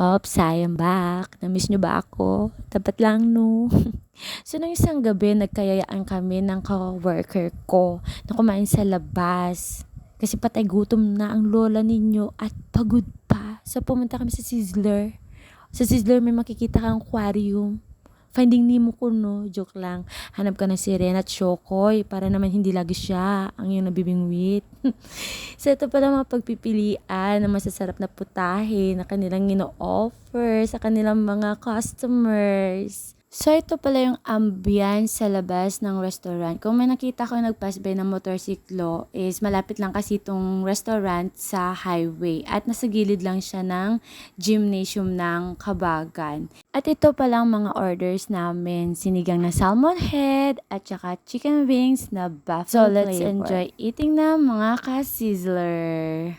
Oops, I am back. Namiss nyo ba ako? Dapat lang, no? so, nung isang gabi, nagkayayaan kami ng ka-worker ko na kumain sa labas. Kasi patay gutom na ang lola ninyo at pagod pa. So, pumunta kami sa Sizzler. Sa Sizzler, may makikita kang aquarium. Finding Nemo ko, no? Joke lang. Hanap ka ng sirena at shokoy para naman hindi lagi siya ang iyong nabibingwit. so, ito pala mga pagpipilian ng masasarap na putahe na kanilang ino-offer sa kanilang mga customers. So, ito pala yung ambience sa labas ng restaurant. Kung may nakita ko nagpass by ng motorsiklo, is malapit lang kasi itong restaurant sa highway. At nasa gilid lang siya ng gymnasium ng Kabagan. At ito palang mga orders namin. Sinigang na salmon head at saka chicken wings na buffalo So, let's flavor. enjoy eating na mga ka-sizzler.